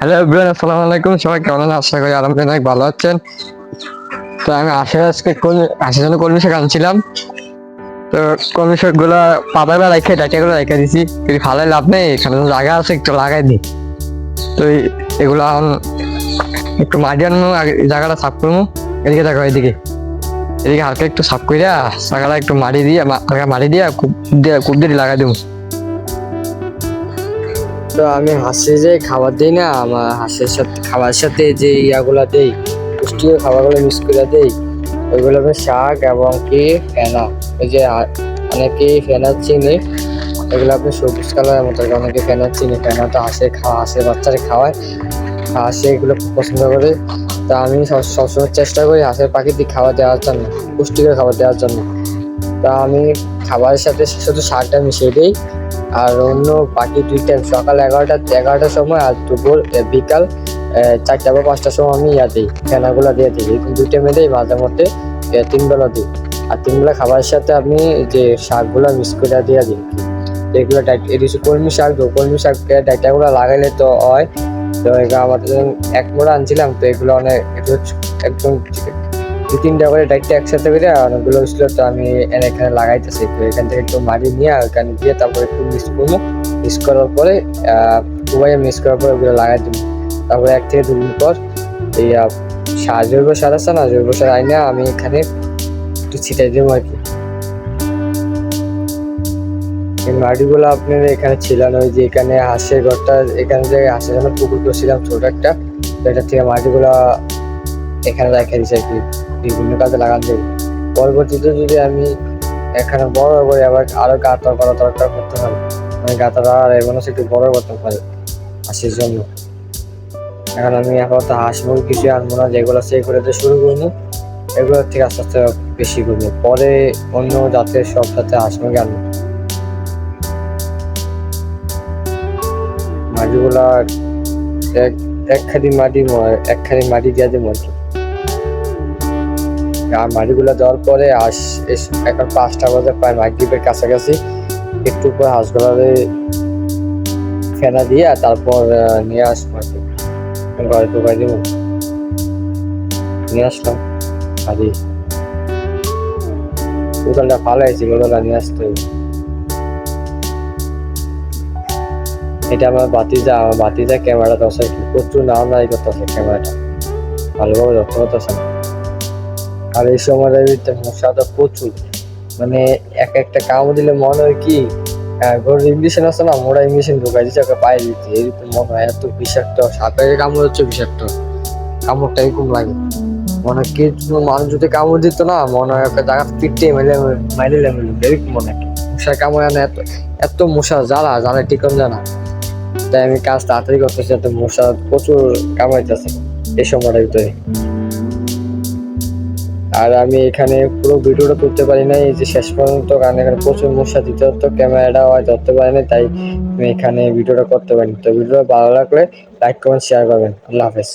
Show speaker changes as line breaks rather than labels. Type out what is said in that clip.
Hello everyone আসসালামু আলাইকুম। সবাই কেমন আছেন? আশা করি আলহামদুলিল্লাহ অনেক ভালো আছেন। তো আমি আশা আজকে আসার জন্য কর্মী শাক আনছিলাম? তো কর্মী শাকগুলা পাতা রেখে ডাটিয়া গুলো রেখে দিছি। কিন্তু ভালো লাভ নেই, এখানে জায়গা আছে, একটু লাগাই দিই। তো এগুলো এখন একটু মাটি আনব জায়গাটা সাফ করব। এদিকে দেখো, এদিকে। এদিকে হালকা একটু সাফ করে জায়গাটা একটু মাটি দিয়ে হালকা মাটি দিয়ে, কুপ দিয়ে কুপ দিয়ে লাগাই দেবো।
তো আমি হাঁসে যে খাবার দিই না, আমার হাঁসের সাথে খাবার সাথে যে ইয়াগুলো দেই, পুষ্টিকর খাবারগুলো মিক্স করে দেই, ওইগুলো শাক এবং কি ফেনা। ওই যে অনেকেই ফেনা চিনি, এগুলো আপনি সবুজ কালারের মতো অনেকে ফেনা চিনি, ফেনা তো হাঁসে খাওয়া, হাঁসের বাচ্চারা খাওয়ায় হাঁসে এগুলো পছন্দ করে। তা আমি সব- সবসময় চেষ্টা করি হাঁসের প্রাকৃতিক খাবার দেওয়ার জন্য, পুষ্টিকর খাবার দেওয়ার জন্য। তা আমি খাবারের সাথে শুধু শাকটা মিশিয়ে দিই আর অন্য বাকি দুই টাইম সকাল এগারোটা এগারোটার সময় আর দুপুর বিকাল চারটা বা পাঁচটার সময় আমি ইয়া দিই ফেনাগুলো দিয়ে দিই। এরকম দুই টাইমে দিই মাঝে মধ্যে এ, তিন বেলা দিই। আর তিন বেলা খাবারের সাথে আমি যে শাকগুলো মিক্স করে দিয়ে দিই। এগুলো এটি কলমি শাক তো কলমি শাক ডাইটাগুলো লাগাইলে তো হয়। তো এগুলো আমাদের এক মোড়া আনছিলাম তো এগুলো অনেক একটু একদম দু তিনটা করে ডাইটটা একসাথে করে অনেকগুলো ছিল তো আমি এখানে লাগাইতেছি। তো এখান থেকে একটু মাটি নিয়ে ওখানে দিয়ে তারপরে একটু মিক্স করব। মিক্স করার পরে উভয়ে মিক্স করার পরে ওগুলো লাগাই দেবো। তারপরে এক থেকে দুদিন পর এই জৈব সার আছে না, জৈব সার আইনে আমি এখানে একটু ছিটাই দেবো আর কি। এই মাটিগুলো আপনার এখানে ছিলাম ওই যে এখানে হাঁসের ঘরটা, এখানে যে হাঁসের জন্য পুকুর করছিলাম ছোট একটা, তো এটা থেকে মাটিগুলো এখানে রেখে দিচ্ছি আর কি। বিভিন্ন কাজে লাগান পরবর্তীতে যদি আমি এখানে বড় করে আবার আরও গাঁথা করা দরকার করতে পারি মানে গাঁথাটা আর এমন একটু বড় করতে পারি সেই জন্য এখন আমি আপাতত হাঁস, মুরগি, কিছু আনব না, যেগুলো সেই করে দিয়ে শুরু করব, এগুলোর থেকে আস্তে আস্তে বেশি করব। পরে অন্য জাতের সব সাথে হাঁস, মুরগি আনব। মাটিগুলা এক এক খাদি মাটি এক খাদি মাটি দিয়ে দেবো আর আর মাটিগুলো দেওয়ার পরে এস- এখন পাঁচটা বাজে, প্রায় মাগরীবের কাছাকাছি। একটু পরে হাঁসগুলারে ফেনা দিয়ে আর তারপর নিয়ে আসব আর কি। ঘরে ঢুকাই নিয়ে আসলাম। আদি বোতলটা ভালো হয়েছে, বোতলটা নিয়ে আসতে এটা আমার বাতিজা আমার বাতিজা প্রচুর নাম নাই করতেছে ক্যামেরাটা। ভালোভাবে যত্ন করতেছে না। আর এই সময় মশাটা প্রচুর। মানে এক একটা কামড় দিলে মনে হয় কি গরুর ইঞ্জেকশন আছে না, মোড়া ইঞ্জেকশন ঢোকাই দিচ্ছে ওকে পায়ে দিতে এরকম মনে হয় এত বিষাক্ত। সাপের কামড় হচ্ছে বিষাক্ত। কামড়টা এরকম লাগে। মনে হয় কি মানুষ যদি কামড় দিত না, মনে হয় ওকে জায়গা পিটে মেলে মাইলে মেলে এরকম মনে হয়। মশার কামড় না এত এত মশা জ্বালা জ্বালা টিকন জানা তাই আমি কাজ তাড়াতাড়ি করতেছি এত মশা প্রচুর কামাইতেছে এই সময়টার ভিতরে। আর আমি এখানে পুরো ভিডিওটা করতে পারি নাই, এই যে শেষ পর্যন্ত কারণ এখানে প্রচুর মশা দিতে হতো ক্যামেরাটা হয় ধরতে পারি নাই, তাই আমি এখানে ভিডিওটা করতে পারিনি। তো ভিডিওটা ভালো লাগলে লাইক কমেন্ট শেয়ার করবেন। আল্লাহ হাফেজ।